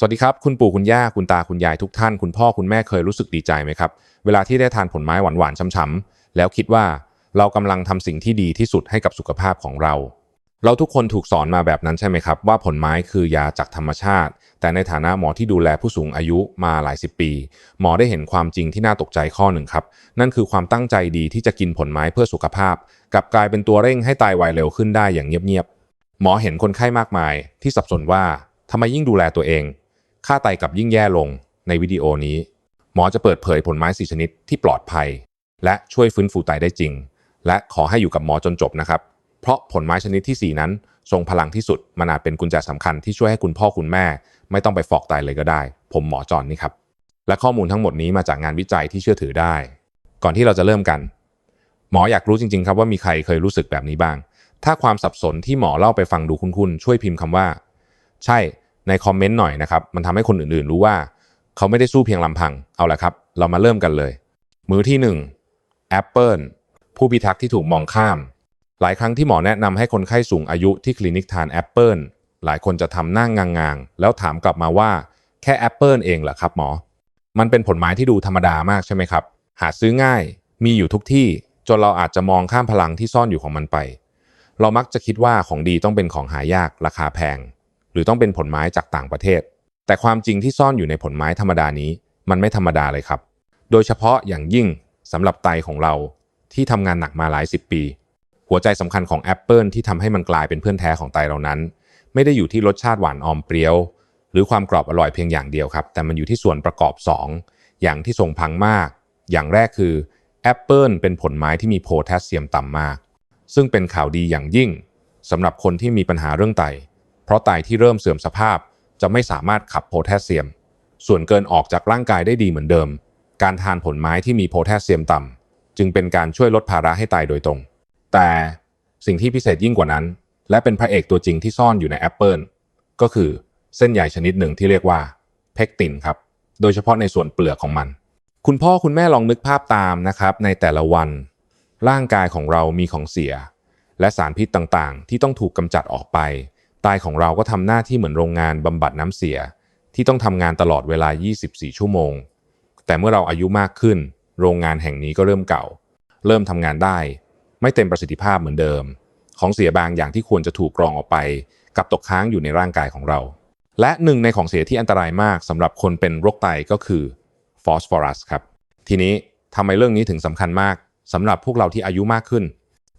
สวัสดีครับ คุณปู่คุณย่าคุณตาคุณยายทุกท่าน คุณพ่อคุณแม่เคยรู้สึกดีใจไหมครับ เวลาที่ได้ทานผลไม้หวานๆช้ำๆแล้วคิดว่าเรากำลังทำสิ่งที่ดีที่สุดให้กับสุขภาพของเรา เราทุกคนถูกสอนมาแบบนั้นใช่ไหมครับ ว่าผลไม้คือยาจากธรรมชาติ แต่ในฐานะหมอที่ดูแลผู้สูงอายุมาหลายสิบปี หมอได้เห็นความจริงที่น่าตกใจข้อหนึ่งครับ นั่นคือความตั้งใจดีที่จะกินผลไม้เพื่อสุขภาพกลับกลายเป็นตัวเร่งให้ตายไวเร็วขึ้นได้อย่างเงียบๆหมอเห็นคนไข้มากมาย ที่สับสนว่าทำไมยิ่งดูแลตัวเอง ค่าไตกลับยิ่งแย่ลงในวิดีโอนี้ หมอจะเปิดเผยผลไม้สีชนิดที่ปลอดภัย และช่วยฟื้นฟูไตได้จริง และขอให้อยู่กับหมอจนจบนะครับ เพราะผลไม้ชนิดที่ 4 นั้น ทรงพลังที่สุดมันอาจเป็นกุญแจสำคัญที่ช่วยให้คุณพ่อคุณแม่ ไม่ต้องไปฟอกไตเลยก็ได้ ผมหมอจอนนี่ครับและข้อมูลทั้งหมดนี้มาจากงานวิจัยที่เชื่อถือได้ ก่อนที่เราจะเริ่มกัน หมออยากรู้จริง ๆ ครับว่ามีใครเคยรู้สึกแบบนี้บ้าง ถ้าความสับสนที่หมอเล่าไปฟังดูคุ้นๆช่วยพิมพ์คำว่า ใช่ ในคอมเมนต์หน่อยนะครับ มันทำให้คนอื่นๆ รู้ว่า เขาไม่ได้สู้เพียงลำพัง เอาละครับ เรามาเริ่มกันเลย มือที่ 1 Apple ผู้พิทักษ์ที่ถูกมองข้าม หลายครั้งที่หมอแนะนำให้คนไข้สูงอายุที่คลินิกทานแอปเปิลหลายคนจะทำหน้างงางๆ แล้วถามกลับมาว่าแค่แอปเปิลเองเหรอครับหมอ มันเป็นผลไม้ที่ดูธรรมดามากใช่ไหมครับ หาซื้อง่าย มีอยู่ทุกที่ จนเราอาจจะมองข้ามพลังที่ซ่อนอยู่ของมันไป เรามักจะคิดว่าของดีต้องเป็นของหายากราคาแพง รือต้องเป็นผลไม้จากต่างประเทศ แต่ความจริงที่ซ่อนอยู่ในผลไม้ธรรมดานี้ มันไม่ธรรมดาเลยครับ โดยเฉพาะอย่างยิ่งสำหรับไตของเราที่ทำงานหนักมาหลายสิบปี หัวใจสำคัญของแอปเปิลที่ทำให้มันกลายเป็นเพื่อนแท้ของไตเรานั้น ไม่ได้อยู่ที่รสชาติหวานอมเปรี้ยว หรือความกรอบอร่อยเพียงอย่างเดียวครับ แต่มันอยู่ที่ส่วนประกอบ 2 อย่างที่ทรงพลังมาก อย่างแรกคือแอปเปิลเป็นผลไม้ที่มีโพแทสเซียมต่ำมาก ซึ่งเป็นข่าวดีอย่างยิ่งสำหรับคนที่มีปัญหาเรื่องไต เพราะไตที่เริ่มเสื่อมสภาพจะไม่สามารถขับโพแทสเซียม ส่วนเกินออกจากร่างกายได้ดีเหมือนเดิม การทานผลไม้ที่มีโพแทสเซียมต่ำจึงเป็นการช่วยลดภาระให้ไตโดยตรง แต่สิ่งที่พิเศษยิ่งกว่านั้น และเป็นพระเอกตัวจริงที่ซ่อนอยู่ในแอปเปิลก็คือเส้นใยชนิดหนึ่งที่เรียกว่าเพกตินครับ โดยเฉพาะในส่วนเปลือกของมัน คุณพ่อคุณแม่ลองนึกภาพตามนะครับ ในแต่ละวัน ร่างกายของเรามีของเสีย และสารพิษต่างๆ ที่ต้องถูกกำจัดออกไป ไตของเราก็ทำหน้าที่เหมือนโรงงานบำบัดน้ำเสีย ที่ต้องทำงานตลอดเวลา 24 ชั่วโมง แต่เมื่อเราอายุมากขึ้น โรงงานแห่งนี้ก็เริ่มเก่า เริ่มทำงานได้ ไม่เต็มประสิทธิภาพเหมือนเดิม ของเสียบางอย่างที่ควรจะถูกกรองออกไป กับตกค้างอยู่ในร่างกายของเรา และหนึ่งในของเสียที่อันตรายมากสำหรับคนเป็นโรคไตก็คือฟอสฟอรัสครับ ทีนี้ทำไมเรื่องนี้ถึงสำคัญมากสำหรับพวกเราที่อายุมากขึ้น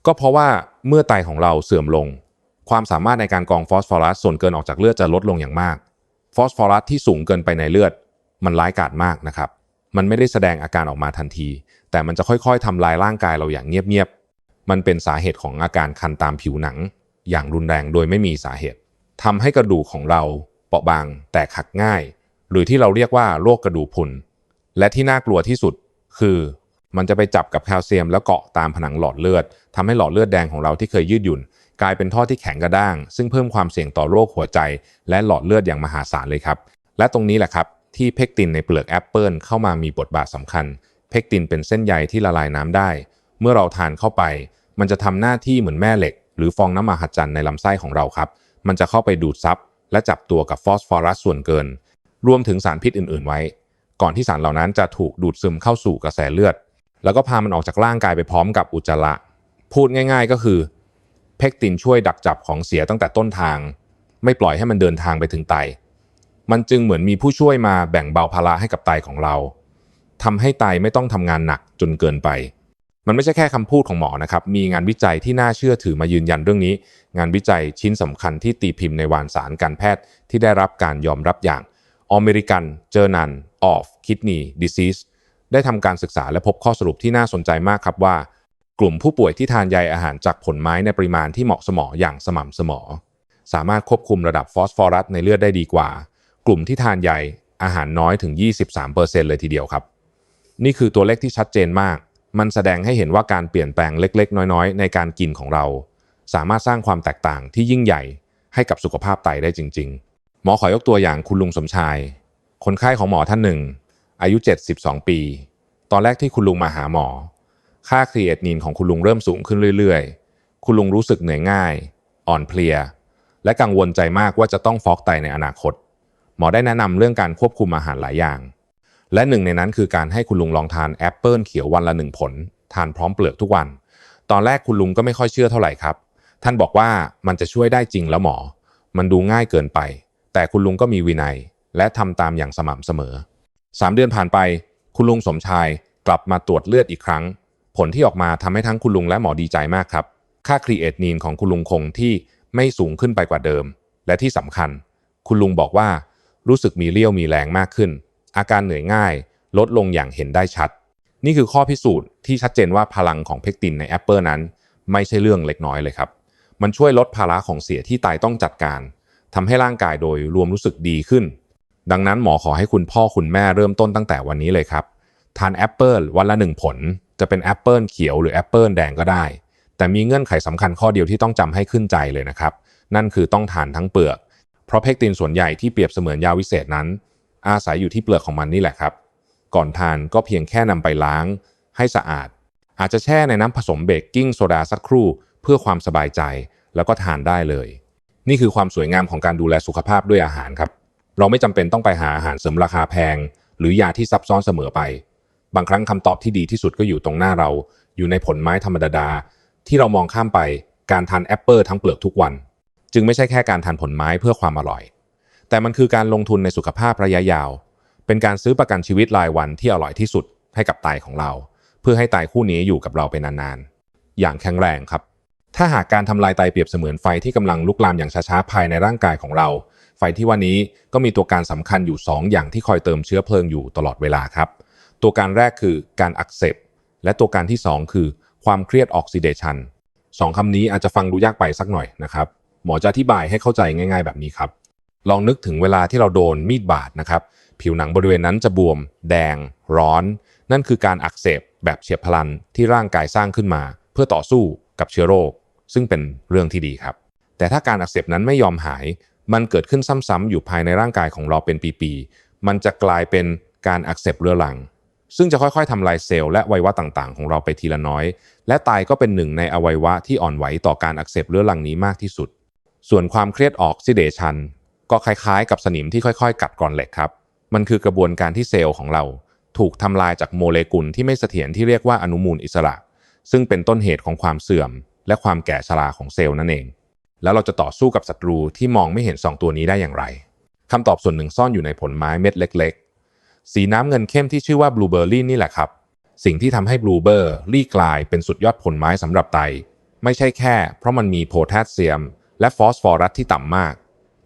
ก็เพราะว่าเมื่อไตของเราเสื่อมลง ความสามารถในการกรองฟอสฟอรัสส่วนเกินออกจากเลือดจะลดลงอย่างมาก ฟอสฟอรัสที่สูงเกินไปในเลือด มันร้ายกาจมากนะครับ มันไม่ได้แสดงอาการออกมาทันที แต่มันจะค่อยๆทำลายร่างกายเราอย่างเงียบๆ มันเป็นสาเหตุของอาการคันตามผิวหนัง อย่างรุนแรงโดยไม่มีสาเหตุทำให้กระดูกของเราเปราะบางแตกหักง่าย หรือที่เราเรียกว่าโรคกระดูกพุน และที่น่ากลัวที่สุดคือมันจะไปจับกับแคลเซียมแล้วเกาะตามผนังหลอดเลือดทำให้หลอดเลือดแดงของเราที่เคยยืดหยุ่น กลายเป็นท่อที่แข็งกระด้าง ซึ่งเพิ่มความเสี่ยงต่อโรคหัวใจ และหลอดเลือดอย่างมหาศาลเลยครับ และตรงนี้แหละครับที่เพกตินในเปลือกแอปเปิลเข้ามามีบทบาทสำคัญ เพกตินเป็นเส้นใยที่ละลายน้ำได้ เมื่อเราทานเข้าไป มันจะทำหน้าที่เหมือนแม่เหล็ก หรือฟองน้ำมหัศจรรย์ในลำไส้ของเราครับ มันจะเข้าไปดูดซับและจับตัวกับฟอสฟอรัสส่วนเกิน รวมถึงสารพิษอื่น ๆ ไว้ ก่อนที่สารเหล่านั้นจะถูกดูดซึมเข้าสู่กระแสเลือด แล้วก็พามันออกจากร่างกายไปพร้อมกับอุจจาระ พูดง่าย ๆ ก็คือ เพกตินช่วยดักจับของเสียตั้งแต่ต้นทาง ไม่ปล่อยให้มันเดินทางไปถึงไต มันจึงเหมือนมีผู้ช่วยมาแบ่งเบาภาระให้กับไตของเราทำให้ไตไม่ต้องทำงานหนักจนเกินไป มันไม่ใช่แค่คำพูดของหมอนะครับ มีงานวิจัยที่น่าเชื่อถือมายืนยันเรื่องนี้ งานวิจัยชิ้นสำคัญที่ตีพิมพ์ในวารสารการแพทย์ที่ได้รับการยอมรับอย่าง American Journal of Kidney Disease ได้ทำการศึกษาและพบข้อสรุปที่น่าสนใจมากครับว่า กลุ่มผู้ป่วยที่ทานใยอาหารจากผลไม้ในปริมาณที่เหมาะสมออย่างสม่ำเสมอ สามารถควบคุมระดับฟอสฟอรัสในเลือดได้ดีกว่า กลุ่มที่ทานใยอาหารน้อยถึง 23%เลยทีเดียวครับ นี่คือตัวเลขที่ชัดเจนมาก มันแสดงให้เห็นว่าการเปลี่ยนแปลงเล็กๆ น้อยๆ ในการกินของเรา สามารถสร้างความแตกต่างที่ยิ่งใหญ่ให้กับสุขภาพไตได้จริง ๆ หมอขอยกตัวอย่างคุณลุงสมชาย คนไข้ของหมอท่านหนึ่ง อายุ 72 ปี ตอนแรกที่คุณลุงมาหาหมอ ค่าครีเอทนินของคุณลุงเริ่มสูงขึ้นเรื่อยๆ คุณลุงรู้สึกเหนื่อยง่าย อ่อนเพลีย และกังวลใจมากว่าจะต้องฟอกไตในอนาคตหหมอได้แนะนำเรื่องการควบคุมอาหารหลายอย่าง และหนึ่งในนั้นคือการให้คุณลุงลองทานแอปเปิลเขียววันละหนึ่งผล ทานพร้อมเปลือกทุกวัน ตอนแรกคุณลุงก็ไม่ค่อยเชื่อเท่าไหร่ครับ ท่านบอกว่ามันจะช่วยได้จริงแล้วหมอ มันดูง่ายเกินไป แต่คุณลุงก็มีวินัย และทำตามอย่างสม่ำเสมอสามเดือนผ่านไป คุณลุงสมชายกลับมาตรวจเลือดอีกครั้ง ผลที่ออกมาทำให้ทั้งคุณลุงและหมอดีใจมากครับ ค่าครีเอทนีนของคุณลุงคงที่ไม่สูงขึ้นไปกว่าเดิม และที่สำคัญ คุณลุงบอกว่ารู้สึกมีเรี่ยวมีแรงมากขึ้น อาการเหนื่อยง่าย ลดลงอย่างเห็นได้ชัด นี่คือข้อพิสูจน์ที่ชัดเจนว่าพลังของเพกตินในแอปเปิลนั้น ไม่ใช่เรื่องเล็กน้อยเลยครับ มันช่วยลดภาระของเสียที่ไตต้องจัดการทำให้ร่างกายโดยรวมรู้สึกดีขึ้น ดังนั้นหมอขอให้คุณพ่อคุณแม่เริ่มต้นตั้งแต่วันนี้เลยครับ ทานแอปเปิลวันละหนึ่งผล จะเป็นแอปเปิลเขียวหรือแอปเปิลแดงก็ได้ แต่มีเงื่อนไขสำคัญข้อเดียวที่ต้องจำให้ขึ้นใจเลยนะครับ นั่นคือต้องทานทั้งเปลือก เพราะเพกตินส่วนใหญ่ที่เปรียบเสมือนยาวิเศษนั้น อาศัยอยู่ที่เปลือกของมันนี่แหละครับ ก่อนทานก็เพียงแค่นำไปล้าง ให้สะอาด อาจจะแช่ในน้ำผสมเบกกิ้งโซดาสักครู่ เพื่อความสบายใจแล้วก็ทานได้เลย นี่คือความสวยงามของการดูแลสุขภาพด้วยอาหารครับ เราไม่จำเป็นต้องไปหาอาหารเสริมราคาแพง หรือยาที่ซับซ้อนเสมอไป บางครั้งคำตอบที่ดีที่สุดก็อยู่ตรงหน้าเรา อยู่ในผลไม้ธรรมดาที่เรามองข้ามไปการทานแอปเปิลทั้งเปลือกทุกวัน จึงไม่ใช่แค่การทานผลไม้เพื่อความอร่อย แต่มันคือการลงทุนในสุขภาพระยะยาว เป็นการซื้อประกันชีวิตรายวันที่อร่อยที่สุดให้กับไตของเรา เพื่อให้ไตคู่นี้อยู่กับเราไปนานๆ อย่างแข็งแรงครับ ถ้าหากการทำลายไตเปรียบเสมือนไฟที่กำลังลุกลามอย่างช้าๆภายในร่างกายของเรา ไฟที่ว่านี้ก็มีตัวการสำคัญอยู่ 2 อย่างที่คอยเติมเชื้อเพลิงอยู่ตลอดเวลาครับ ตัวการแรกคือการอักเสบและตัวการที่ 2 คือความเครียดออกซิเดชันสองคำนี้อาจจะฟังดูยากไปสักหน่อยนะครับ หมอจะอธิบายให้เข้าใจง่าย ๆ แบบนี้ครับ ลองนึกถึงเวลาที่เราโดนมีดบาดนะครับ ผิวหนังบริเวณนั้นจะบวม แดง ร้อน นั่นคือการอักเสบแบบเฉียบพลันที่ร่างกายสร้างขึ้นมา เพื่อต่อสู้กับเชื้อโรค ซึ่งเป็นเรื่องที่ดีครับ แต่ถ้าการอักเสบนั้นไม่ยอมหาย มันเกิดขึ้นซ้ำๆอยู่ภายในร่างกายของเราเป็นปีๆ มันจะกลายเป็นการอักเสบเรื้อรัง ซึ่งจะค่อยๆทำลายเซลล์และวัยวะต่างๆ ของเราไปทีละน้อย และไตก็เป็นหนึ่งในอวัยวะที่อ่อนไหวต่อการอักเสบเรื้อรังนี้มากที่สุด ส่วนความเครียดออกซิเดชันก็คล้ายๆ กับสนิมที่ค่อยๆ กัดกร่อนเหล็กครับ มันคือกระบวนการที่เซลล์ของเรา ถูกทำลายจากโมเลกุลที่ไม่เสถียรที่เรียกว่าอนุมูลอิสระ ซึ่งเป็นต้นเหตุของความเสื่อม และความแก่ชราของเซลล์นั่นเอง แล้วเราจะต่อสู้กับศัตรูที่มองไม่เห็นสองตัวนี้ได้อย่างไรคำตอบส่วนหนึ่งซ่อนอยู่ในผลไม้เม็ดเล็กๆ สีน้ำเงินเข้มที่ชื่อว่าบลูเบอร์รี่นี่แหละครับ สิ่งที่ทำให้บลูเบอร์รี่กลายเป็นสุดยอดผลไม้สำหรับไต ไม่ใช่แค่ เพราะมันมีโพแทสเซียม และฟอสฟอรัสที่ต่ำมาก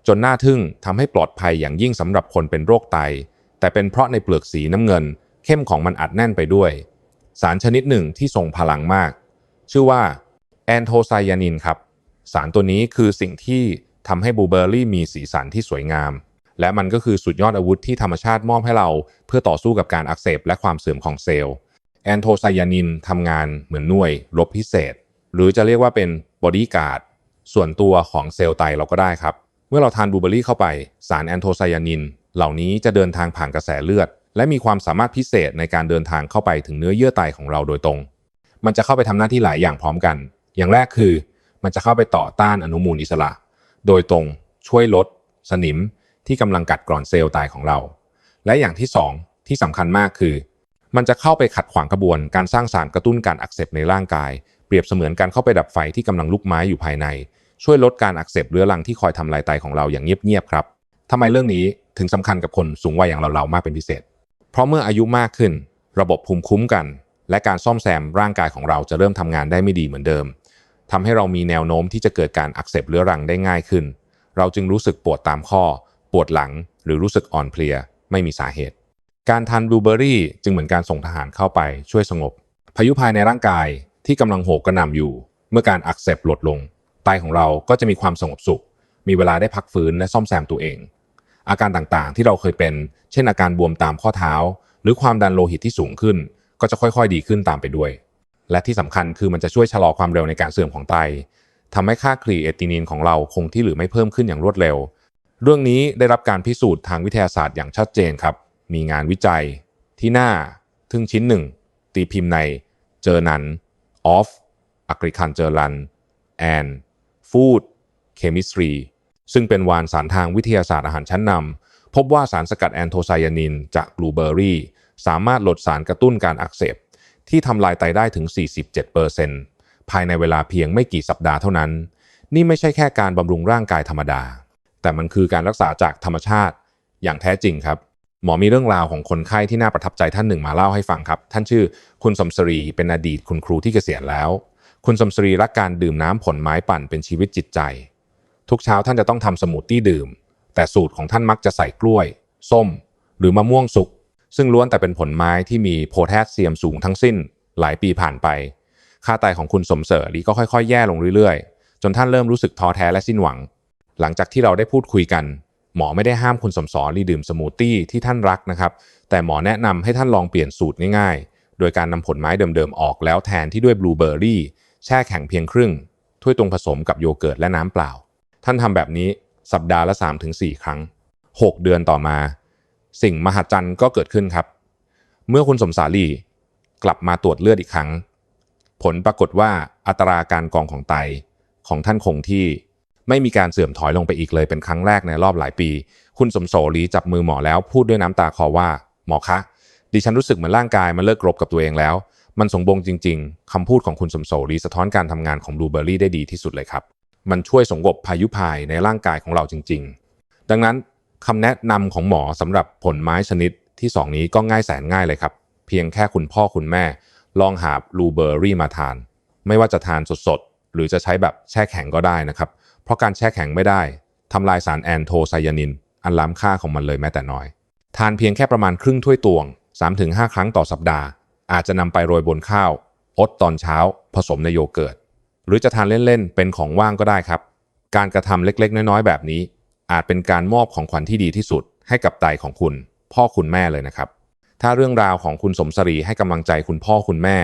จนน่าทึ่งทำให้ปลอดภัยอย่างยิ่งสำหรับคนเป็นโรคไต แต่เป็นเพราะในเปลือกสีน้ำเงิน เข้มของมันอัดแน่นไปด้วย สารชนิดหนึ่งที่ทรงพลังมาก ชื่อว่าแอนโทไซยานินครับ สารตัวนี้คือสิ่งที่ทำให้บลูเบอร์รี่มีสีสันที่สวยงาม และมันก็คือสุดยอดอาวุธที่ธรรมชาติมอบให้เรา เพื่อต่อสู้กับการอักเสบและความเสื่อมของเซลล์แอนโทไซยานินทำงานเหมือนหน่วยรบพิเศษ หรือจะเรียกว่าเป็นบอดี้การ์ดส่วนตัวของเซลล์ไตเราก็ได้ครับ เมื่อเราทานบลูเบอรี่เข้าไปสารแอนโทไซยานิน เหล่านี้จะเดินทางผ่านกระแสเลือด และมีความสามารถพิเศษในการเดินทางเข้าไปถึงเนื้อเยื่อไตของเราโดยตรง มันจะเข้าไปทำหน้าที่หลายอย่างพร้อมกัน อย่างแรกคือ มันจะเข้าไปต่อต้านอนุมูลอิสระ โดยตรงช่วยลด สนิม ที่กำลังกัดกร่อนเซลล์ไตของเรา และอย่างที่สองที่สำคัญมากคือ มันจะเข้าไปขัดขวางกระบวนการสร้างสารกระตุ้นการอักเสบในร่างกาย เปรียบเสมือนการเข้าไปดับไฟที่กำลังลุกไหม้อยู่ภายใน ช่วยลดการอักเสบเรื้อรังที่คอยทำลายไตของเราอย่างเงียบๆครับทำไมเรื่องนี้ถึงสำคัญกับคนสูงวัยอย่างเราๆมากเป็นพิเศษ เพราะเมื่ออายุมากขึ้น ระบบภูมิคุ้มกัน และการซ่อมแซมร่างกายของเราจะเริ่มทำงานได้ไม่ดีเหมือนเดิมทำให้เรามีแนวโน้มที่จะเกิดการอักเสบเรื้อรังได้ง่ายขึ้น เราจึงรู้สึกปวดตามข้อ ปวดหลังหรือรู้สึกอ่อนเพลีย ไม่มีสาเหตุ การทานบลูเบอรี่จึงเหมือนการส่งทหารเข้าไปช่วยสงบ พายุภายในร่างกายที่กำลังโหกกระหน่ำอยู่ เมื่อการอักเสบลดลงไตของเราก็จะมีความสงบสุข มีเวลาได้พักฟื้นและซ่อมแซมตัวเอง อาการต่างๆที่เราเคยเป็น เช่นอาการบวมตามข้อเท้า หรือความดันโลหิตที่สูงขึ้น ก็จะค่อยๆ ดีขึ้นตามไปด้วย และที่สำคัญคือมันจะช่วยชะลอความเร็วในการเสื่อมของไตทำให้ค่าครีเอตินินของเราคงที่หรือไม่เพิ่มขึ้นอย่างรวดเร็ว เรื่องนี้ได้รับการพิสูจน์ทางวิทยาศาสตร์อย่างชัดเจนครับ มีงานวิจัยที่หน้าทึ่งชิ้นหนึ่ง ตีพิมพ์ใน Journal of Agriculture and Food Chemistry ซึ่งเป็นวารสารทางวิทยาศาสตร์อาหารชั้นนำพบว่าสารสกัดแอนโทไซยานินจากบลูเบอร์รี่สามารถลดสารกระตุ้นการอักเสบ ที่ทำลายไตได้ถึง 47%ภายในเวลาเพียงไม่กี่สัปดาห์เท่านั้น นี่ไม่ใช่แค่การบำรุงร่างกายธรรมดา แต่มันคือการรักษาจากธรรมชาติอย่างแท้จริงครับ หมอมีเรื่องราวของคนไข้ที่น่าประทับใจท่านหนึ่งมาเล่าให้ฟังครับ ท่านชื่อคุณสมศรีเป็นอดีตคุณครูที่เกษียณแล้ว คุณสมศรีรักการดื่มน้ำผลไม้ปั่นเป็นชีวิตจิตใจ ทุกเช้าท่านจะต้องทำสมูทตี้ดื่ม แต่สูตรของท่านมักจะใส่กล้วย ส้ม หรือมะม่วงสุกซึ่งล้วนแต่เป็นผลไม้ที่มีโพแทสเซียมสูงทั้งสิ้น หลายปีผ่านไป ค่าไตของคุณสมเสรีก็ค่อยๆ แย่ลงเรื่อยๆ จนท่านเริ่มรู้สึกท้อแท้และสิ้นหวัง หลังจากที่เราได้พูดคุยกัน หมอไม่ได้ห้ามคุณสมสรีดื่มสมูทตี้ที่ท่านรักนะครับ แต่หมอแนะนำให้ท่านลองเปลี่ยนสูตรง่ายๆ โดยการนำผลไม้เดิมๆออกแล้วแทนที่ด้วยบลูเบอร์รี่แช่แข็งเพียงครึ่ง ถ้วยตรงผสมกับโยเกิร์ตและน้ำเปล่า ท่านทำแบบนี้สัปดาห์ละ 3-4 ครั้ง 6 เดือนต่อมา สิ่งมหัศจรรย์ก็เกิดขึ้นครับ เมื่อคุณสมสาลีกลับมาตรวจเลือดอีกครั้ง ผลปรากฏว่าอัตราการกองของไตของท่านคงที่ ไม่มีการเสื่อมถอยลงไปอีกเลยเป็นครั้งแรกในรอบหลายปี คุณสมโสรีจับมือหมอแล้วพูดด้วยน้ำตาคอว่า หมอคะ ดิฉันรู้สึกเหมือนร่างกายมันเลิกกรบกับตัวเองแล้ว มันสมบงจริง ๆคำพูดของคุณสมโสรีสะท้อนการทำงานของบลูเบอร์รี่ได้ดีที่สุดเลยครับ มันช่วยสงบพายุพายในร่างกายของเราจริง ๆ ดังนั้นคำแนะนำของหมอสำหรับผลไม้ชนิดที่ 2 นี้ก็ง่ายแสนง่ายเลยครับ เพียงแค่คุณพ่อคุณแม่ ลองหาบลูเบอร์รี่มาทาน ไม่ว่าจะทานสดๆ หรือจะใช้แบบแช่แข็งก็ได้นะครับ เพราะการแช่แข็งไม่ได้ทำลายสารแอนโทไซยานิน อันล้ำค่าของมันเลยแม้แต่น้อย ทานเพียงแค่ประมาณครึ่งถ้วยตวง 3-5 ครั้งต่อสัปดาห์ อาจจะนำไปโรยบนข้าวอดตอนเช้า ผสมในโยเกิร์ต หรือจะทานเล่นๆ เป็นของว่างก็ได้ครับ การกระทำเล็กๆ น้อยๆ แบบนี้ อาจเป็นการมอบของขวัญที่ดีที่สุด ให้กับไตของคุณ พ่อคุณแม่เลยนะครับ ถ้าเรื่องราวของคุณสมศรีให้กำลังใจคุณพ่อคุณแม่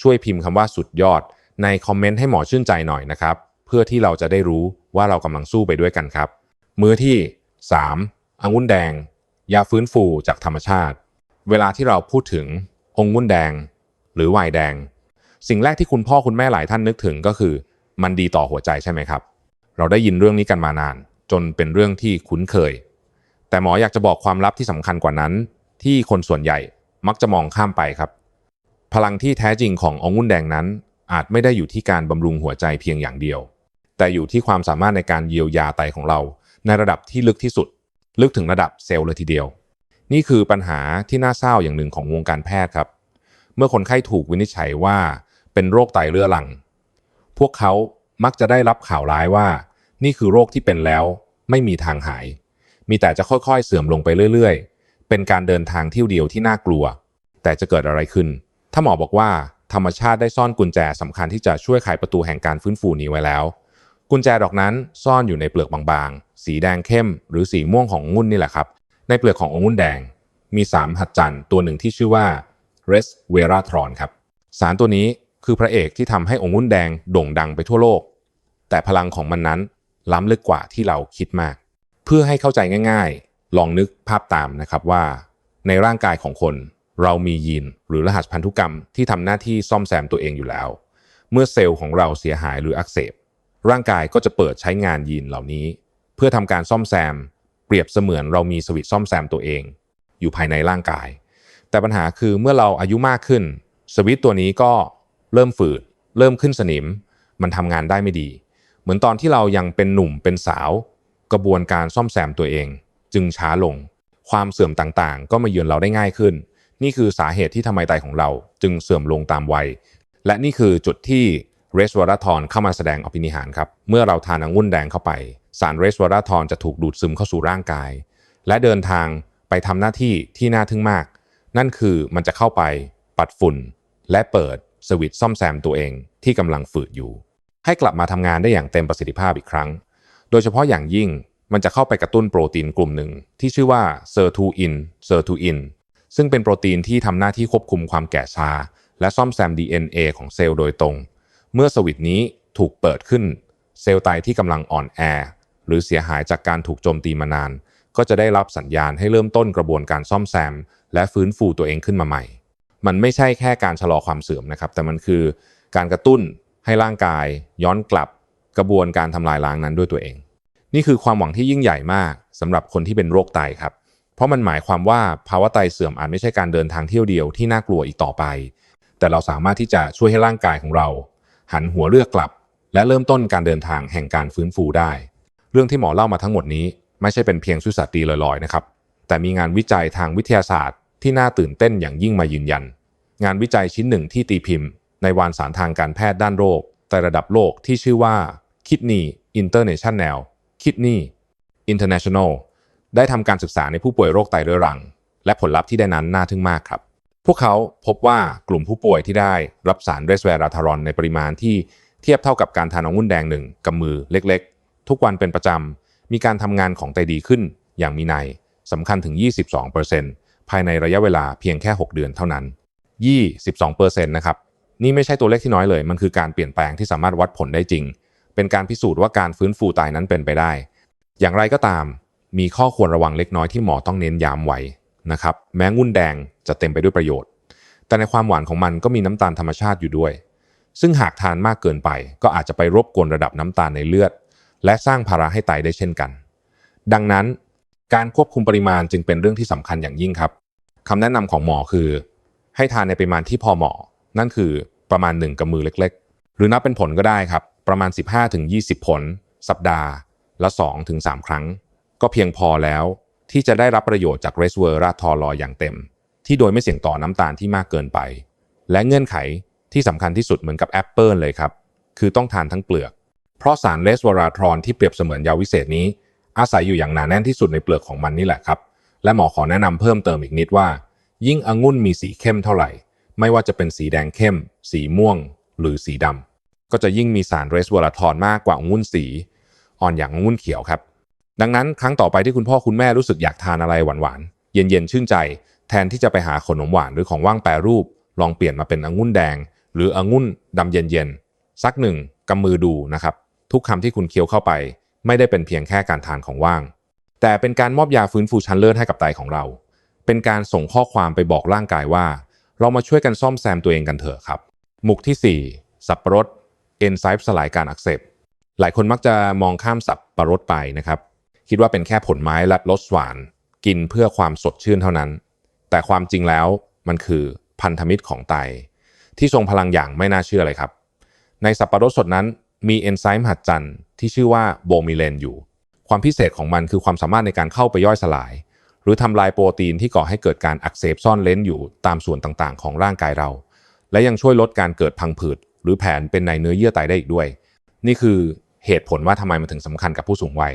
ช่วยพิมพ์คำว่าสุดยอด ในคอมเมนต์ให้หมอชื่นใจหน่อยนะครับ พื่อที่เราจะได้รู้ว่าเรากำลังสู้ไปด้วยกันครับ มื้อที่ 3. องุ่นแดง ยาฟื้นฟูจากธรรมชาติ เวลาที่เราพูดถึงองุ่นแดง หรือไวน์แดง สิ่งแรกที่คุณพ่อคุณแม่หลายท่านนึกถึงก็คือ มันดีต่อหัวใจใช่ไหมครับ เราได้ยินเรื่องนี้กันมานาน จนเป็นเรื่องที่คุ้นเคย แต่หมออยากจะบอกความลับที่สำคัญกว่านั้น ที่คนส่วนใหญ่มักจะมองข้ามไปครับ พลังที่แท้จริงขององุ่นแดงนั้นอาจไม่ได้อยู่ที่การบำรุงหัวใจเพียงอย่างเดียว แต่อยู่ที่ความสามารถในการเยียวยาไตของเรา ในระดับที่ลึกที่สุด ลึกถึงระดับเซลล์เลยทีเดียว นี่คือปัญหาที่น่าเศร้าอย่างหนึ่งของวงการแพทย์ครับ เมื่อคนไข้ถูกวินิจฉัยว่าเป็นโรคไตเรื้อรัง พวกเขามักจะได้รับข่าวร้ายว่า นี่คือโรคที่เป็นแล้ว ไม่มีทางหาย มีแต่จะค่อยๆ เสื่อมลงไปเรื่อยๆ เป็นการเดินทางเที่ยวเดียวที่น่ากลัว แต่จะเกิดอะไรขึ้น ถ้าหมอบอกว่าธรรมชาติได้ซ่อนกุญแจสำคัญที่จะช่วยไขประตูแห่งการฟื้นฟูนี้ไว้แล้ว กุญแจดอกนั้นซ่อนอยู่ในเปลือกบางๆ สีแดงเข้ม หรือสีม่วงขององุ่นนี่แหละครับ ในเปลือกขององุ่นแดง มีสารหัดจันทร์ตัวหนึ่งที่ชื่อว่า resveratrol ครับ สารตัวนี้คือพระเอกที่ทำให้องุ่นแดงโด่งดังไปทั่วโลก แต่พลังของมันนั้นล้ำลึกกว่าที่เราคิดมาก เพื่อให้เข้าใจง่าย ๆ ลองนึกภาพตามนะครับว่า ในร่างกายของคนเรามียีนหรือรหัสพันธุกรรมที่ทำหน้าที่ซ่อมแซมตัวเองอยู่แล้ว เมื่อเซลล์ของเราเสียหายหรืออักเสบ ร่างกายก็จะเปิดใช้งานยีนเหล่านี้ เพื่อทำการซ่อมแซม เปรียบเสมือนเรามีสวิตซ่อมแซมตัวเอง อยู่ภายในร่างกาย แต่ปัญหาคือเมื่อเราอายุมากขึ้น สวิตตัวนี้ก็เริ่มฝืด เริ่มขึ้นสนิม มันทำงานได้ไม่ดี เหมือนตอนที่เรายังเป็นหนุ่มเป็นสาว กระบวนการซ่อมแซมตัวเอง จึงช้าลง ความเสื่อมต่างๆ ก็มาเยือนเราได้ง่ายขึ้น นี่คือสาเหตุที่ทำไมไตของเราจึงเสื่อมลงตามวัย และนี่คือจุดที่ เรสวอราทอนเข้ามาแสดงอภินิหารครับ เมื่อเราทานองุ่นแดงเข้าไป สารเรสวอราทอนจะถูกดูดซึมเข้าสู่ร่างกาย และเดินทางไปทำหน้าที่ที่น่าทึ่งมาก นั่นคือมันจะเข้าไปปัดฝุ่น และเปิดสวิตช์ซ่อมแซมตัวเองที่กำลังฝืดอยู่ ให้กลับมาทำงานได้อย่างเต็มประสิทธิภาพอีกครั้ง โดยเฉพาะอย่างยิ่งมันจะเข้าไปกระตุ้นโปรตีนกลุ่มหนึ่ง ที่ชื่อว่าเซอร์ทูอินเซอร์ทูอินซึ่งเป็นโปรตีนที่ทำหน้าที่ควบคุมความแก่ชา และซ่อมแซม DNA ของเซลล์โดยตรง เมื่อสวิตนี้ถูกเปิดขึ้น เซลล์ไตที่กำลังอ่อนแอ หรือเสียหายจากการถูกโจมตีมานาน ก็จะได้รับสัญญาณให้เริ่มต้นกระบวนการซ่อมแซม และฟื้นฟูตัวเองขึ้นมาใหม่ มันไม่ใช่แค่การชะลอความเสื่อมนะครับ แต่มันคือการกระตุ้นให้ร่างกาย ย้อนกลับกระบวนการทำลายล้างนั้นด้วยตัวเอง นี่คือความหวังที่ยิ่งใหญ่มากสำหรับคนที่เป็นโรคไตครับ เพราะมันหมายความว่าภาวะไตเสื่อมอาจไม่ใช่การเดินทางเที่ยวเดียวที่น่ากลัวอีกต่อไป แต่เราสามารถที่จะช่วยให้ร่างกายของเรา หันหัวเลือกกลับ และเริ่มต้นการเดินทางแห่งการฟื้นฟูได้ เรื่องที่หมอเล่ามาทั้งหมดนี้ไม่ใช่เป็นเพียงสุสตีลอยๆนะครับแต่มีงานวิจัยทางวิทยาศาสตร์ ที่น่าตื่นเต้นอย่างยิ่งมายืนยัน งานวิจัยชิ้นหนึ่งที่ตีพิมพ์ ในวารสารทางการแพทย์ด้านโรคแต่ระดับโลกที่ชื่อว่า Kidney International Kidney International ได้ทำการศึกษาในผู้ป่วยโรคไตเรื้อรัง และผลลัพธ์ที่ได้นั้นน่าทึ่งมากครับ พวกเขาพบว่ากลุ่มผู้ป่วยที่ได้รับสารเรสเวราทารอนในปริมาณที่เทียบเท่ากับการทานองุ่นแดงหนึ่งกำมือเล็กๆ ทุกวันเป็นประจำ มีการทำงานของไตดีขึ้นอย่างมีนัยสำคัญถึง 22%ภายในระยะเวลาเพียงแค่ 6 เดือนเท่านั้น 22%นะครับ นี่ไม่ใช่ตัวเลขที่น้อยเลย มันคือการเปลี่ยนแปลงที่สามารถวัดผลได้จริง เป็นการพิสูจน์ว่าการฟื้นฟูไตนั้นเป็นไปได้ อย่างไรก็ตาม มีข้อควรระวังเล็กน้อยที่หมอต้องเน้นย้ำไว้ นะครับแม้งุ่นแดงจะเต็มไปด้วยประโยชน์ แต่ในความหวานของมันก็มีน้ำตาลธรรมชาติอยู่ด้วย ซึ่งหากทานมากเกินไป ก็อาจจะไปรบกวนระดับน้ำตาลในเลือด และสร้างภาระให้ไตได้เช่นกัน ดังนั้นการควบคุมปริมาณจึงเป็นเรื่องที่สำคัญอย่างยิ่งครับคำแนะนำของหมอคือ ให้ทานในปริมาณที่พอเหมาะ นั่นคือประมาณ 1กำมือเล็ก ๆ หรือนับเป็นผลก็ได้ครับ ประมาณ 15-20 ผล สัปดาห์ละ 2-3 ครั้ง ก็เพียงพอแล้ว ที่จะได้รับประโยชน์จากเรสเวอร์ราทอลออย่างเต็ม ที่โดยไม่เสี่ยงต่อน้ำตาลที่มากเกินไป และเงื่อนไขที่สำคัญที่สุดเหมือนกับแอปเปิลเลยครับ คือต้องทานทั้งเปลือก เพราะสารเรสเวอราทรอนที่เปรียบเสมือนยาวิเศษนี้ อาศัยอยู่อย่างหนาแน่นที่สุดในเปลือกของมันนี่แหละครับ และหมอขอแนะนำเพิ่มเติมอีกนิดว่า ยิ่งองุ่นมีสีเข้มเท่าไหร่ ไม่ว่าจะเป็นสีแดงเข้ม สีม่วง หรือสีดำก็จะยิ่งมีสารเรสเวอราทรมากกว่าองุ่นสี อ่อนอย่างองุ่นเขียวครับ ดังนั้นครั้งต่อไปที่คุณพ่อคุณแม่รู้สึกอยากทานอะไรหวานๆ เย็นๆ ชื่นใจ แทนที่จะไปหาขนมหวานหรือของว่างแปรรูป ลองเปลี่ยนมาเป็นองุ่นแดง หรือองุ่นดำเย็นๆสักหนึ่งกำมือดูนะครับ ทุกคำที่คุณเคี้ยวเข้าไป ไม่ได้เป็นเพียงแค่การทานของว่าง แต่เป็นการมอบยาฟื้นฟูชั้นเลิศให้กับไตของเรา เป็นการส่งข้อความไปบอกร่างกายว่า เรามาช่วยกันซ่อมแซมตัวเองกันเถอะครับ มุกที่ 4 สับปะรดเอนไซม์สลายการอักเสบหลายคนมักจะมองข้ามสับปะรดไปนะครับ คิดว่าเป็นแค่ผลไม้และรสหวาน กินเพื่อความสดชื่นเท่านั้น แต่ความจริงแล้วมันคือพันธมิตรของไต ที่ทรงพลังอย่างไม่น่าเชื่อเลยครับ ในสับปะรดสดนั้นมีเอนไซม์หัดจันที่ชื่อว่าโบมิเลนอยู่ ความพิเศษของมันคือความสามารถในการเข้าไปย่อยสลาย หรือทำลายโปรตีนที่ก่อให้เกิดการอักเสบซ่อนเล้นอยู่ตามส่วนต่างๆ ของร่างกายเรา และยังช่วยลดการเกิดพังผืดหรือแผนเป็นในเนื้อเยื่อไตได้อีกด้วย นี่คือเหตุผลว่าทำไมมันถึงสำคัญกับผู้สูงวัย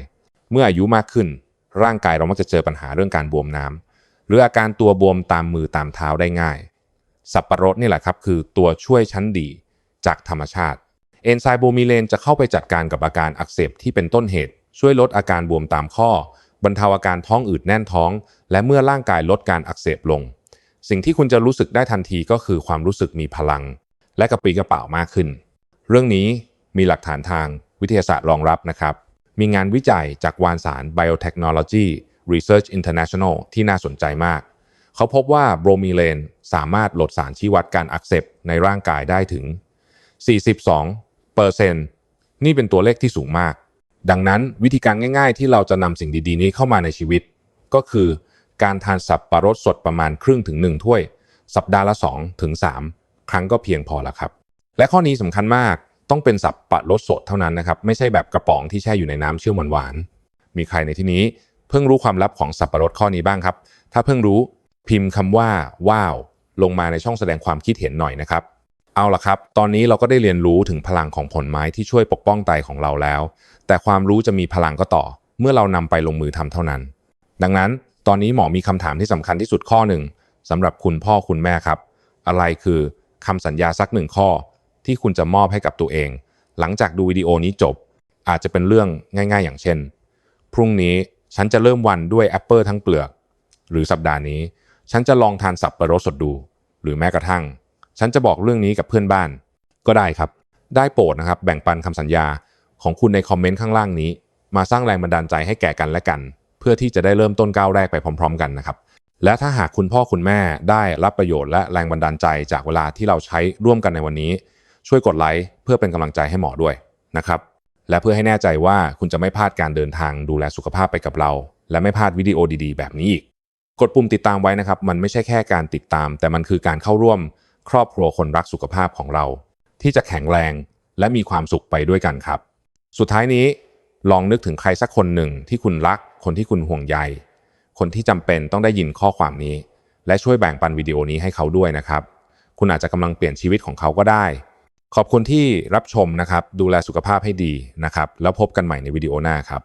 เมื่ออายุมากขึ้น ร่างกายเรามักจะเจอปัญหาเรื่องการบวมน้ำหรืออาการตัวบวมตามมือตามเท้าได้ง่าย สับปะรดนี่แหละครับคือตัวช่วยชั้นดีจากธรรมชาติเอนไซม์โบมิเลนจะเข้าไปจัดการกับอาการอักเสบที่เป็นต้นเหตุ ช่วยลดอาการบวมตามข้อ บรรเทาอาการท้องอืดแน่นท้อง และเมื่อร่างกายลดการอักเสบลง สิ่งที่คุณจะรู้สึกได้ทันทีก็คือความรู้สึกมีพลัง และกระปรี้กระเป๋ามากขึ้น เรื่องนี้มีหลักฐานทางวิทยาศาสตร์รองรับนะครับ มีงานวิจัยจากวารสาร Biotechnology Research International ที่น่าสนใจมาก เขาพบว่าโบรมีเลนสามารถลดสารชี้วัดการอักเสบในร่างกายได้ถึง 42เปอร์เซ็นต์นี่เป็นตัวเลขที่สูงมาก ดังนั้นวิธีการง่ายๆ ที่เราจะนำสิ่งดีๆ นี้เข้ามาในชีวิต ก็คือการทานสับปะรดสดประมาณครึ่งถึง 1 ถ้วย สัปดาห์ละ 2 ถึง 3 ครั้งก็เพียงพอแล้วครับ และข้อนี้สำคัญมาก ต้องเป็นสับปะรดสดเท่านั้นนะครับ ไม่ใช่แบบกระป๋องที่แช่อยู่ในน้ำเชื่อมหวานๆมีใครในที่นี้เพิ่งรู้ความลับของสับปะรดข้อนี้บ้างครับ ถ้าเพิ่งรู้พิมพ์คำว่าว้าว ลงมาในช่องแสดงความคิดเห็นหน่อยนะครับ เอาละครับ ตอนนี้เราก็ได้เรียนรู้ถึงพลังของผลไม้ที่ช่วยปกป้องไตของเราแล้ว แต่ความรู้จะมีพลังก็ต่อ เมื่อเรานำไปลงมือทำเท่านั้น ดังนั้นตอนนี้หมอมีคำถามที่สำคัญที่สุดข้อหนึ่งสำหรับคุณพ่อคุณแม่ครับ อะไรคือคำสัญญาสักหนึ่งข้อ ที่คุณจะมอบให้กับตัวเอง หลังจากดูวิดีโอนี้จบ อาจจะเป็นเรื่องง่าย ๆ อย่างเช่น พรุ่งนี้ฉันจะเริ่มวันด้วยแอปเปิลทั้งเปลือก หรือสัปดาห์นี้ ฉันจะลองทานสับปะรดสดดู หรือแม้กระทั่ง ฉันจะบอกเรื่องนี้กับเพื่อนบ้าน ก็ได้ครับ ได้โปรดนะครับ แบ่งปันคำสัญญาของคุณในคอมเมนต์ข้างล่างนี้ มาสร้างแรงบันดาลใจให้แก่กันและกัน เพื่อที่จะได้เริ่มต้นก้าวแรกไปพร้อม ๆ กันนะครับและถ้าหากคุณพ่อคุณแม่ได้รับประโยชน์และแรงบันดาลใจจากเวลาที่เราใช้ร่วมกันในวันนี้ ช่วยกดไลค์เพื่อเป็นกำลังใจให้หมอด้วยนะครับและเพื่อให้แน่ใจว่าคุณจะไม่พลาดการเดินทางดูแลสุขภาพไปกับเรา และไม่พลาดวิดีโอดีๆ แบบนี้อีก กดปุ่มติดตามไว้นะครับ มันไม่ใช่แค่การติดตาม แต่มันคือการเข้าร่วม ครอบครัวคนรักสุขภาพของเรา ที่จะแข็งแรงและมีความสุขไปด้วยกันครับ สุดท้ายนี้ลองนึกถึงใครสักคนหนึ่งที่คุณรัก คนที่คุณห่วงใย คนที่จำเป็นต้องได้ยินข้อความนี้ และช่วยแบ่งปันวิดีโอนี้ให้เขาด้วยนะครับ คุณอาจจะกำลังเปลี่ยนชีวิตของเขาก็ได้ ขอบคุณที่รับชมนะครับ ดูแลสุขภาพให้ดีนะครับ แล้วพบกันใหม่ในวิดีโอหน้าครับ